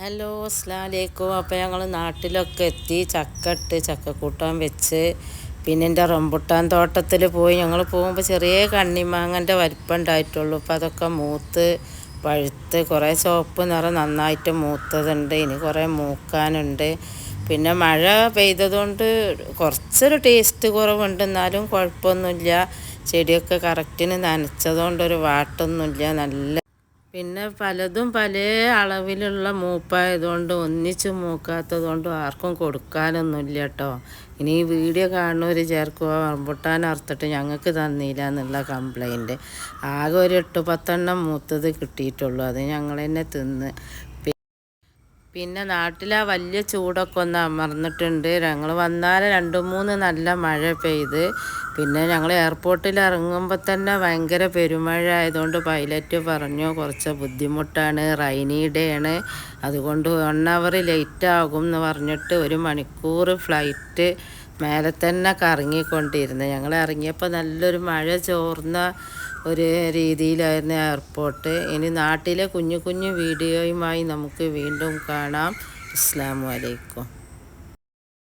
Hello അസ്ലാമലൈക്കും അപ്പോൾ ഞങ്ങൾ നാട്ടിലൊക്കെ എത്തി. ചക്ക ഇട്ട് ചക്കക്കൂട്ടാൻ വെച്ച്. പിന്നെ എന്റെ റംബുട്ടാൻ തോട്ടത്തിൽ പോയി. ഞങ്ങൾ പോകുമ്പോൾ ചെറിയ കണ്ണിമാങ്ങന്റെ വലിപ്പം ഉണ്ടായിട്ടുള്ളൂ അപ്പോൾ അതൊക്കെ മൂത്ത് പഴുത്ത് കുറേ ചുവപ്പ് നിറം നന്നായിട്ട് മൂത്തതുണ്ട്. ഇനി കുറേ മൂക്കാനുണ്ട്. പിന്നെ മഴ പെയ്തതുകൊണ്ട് കുറച്ചൊരു ടേസ്റ്റ് കുറവുണ്ട്. എന്നാലും കുഴപ്പമൊന്നുമില്ല. ചെടിയൊക്കെ കറക്റ്റിന് നനച്ചതുകൊണ്ടൊരു വാട്ടൊന്നുമില്ല. നല്ല പിന്നെ പലതും പല അളവിലുള്ള മൂപ്പായതുകൊണ്ട് ഒന്നിച്ച് മൂക്കാത്തതുകൊണ്ടും ആർക്കും കൊടുക്കാനൊന്നുമില്ല കേട്ടോ ഇനി ഈ വീഡിയോ കാണുന്നവർ ചേർക്കുക റംബുട്ടാൻ അറുത്തിട്ട് ഞങ്ങൾക്ക് തന്നില്ല എന്നുള്ള കംപ്ലൈന്റ് ആകെ ഒരു എട്ട് പത്തെണ്ണം മൂത്തത് കിട്ടിയിട്ടുള്ളൂ. അത് ഞങ്ങൾ തന്നെ തിന്ന്. പിന്നെ നാട്ടിലാ വലിയ ചൂടൊക്കെ ഒന്ന് അമർന്നിട്ടുണ്ട്. ഞങ്ങൾ വന്നാൽ രണ്ട് മൂന്ന് നല്ല മഴ പെയ്ത് പിന്നെ ഞങ്ങൾ എയർപോർട്ടിൽ ഇറങ്ങുമ്പോൾ തന്നെ ഭയങ്കര പെരുമഴ ആയതുകൊണ്ട് പൈലറ്റ് പറഞ്ഞു കുറച്ച് ബുദ്ധിമുട്ടാണ് റൈനി ഡേ ആണ്. അതുകൊണ്ട് വൺ അവർ ലേറ്റ് ആകും എന്ന് പറഞ്ഞിട്ട് ഒരു മണിക്കൂർ ഫ്ലൈറ്റ് മേലെ തന്നെ കറങ്ങിക്കൊണ്ടിരുന്നു. ഞങ്ങൾ ഇറങ്ങിയപ്പോൾ നല്ലൊരു മഴ ചോർന്ന ഒരു രീതിയിലായിരുന്നു എയർപോർട്ട് ഇനി നാട്ടിലെ കുഞ്ഞു കുഞ്ഞു വീഡിയോയുമായി നമുക്ക് വീണ്ടും കാണാം. അസ്സാം വലൈക്കും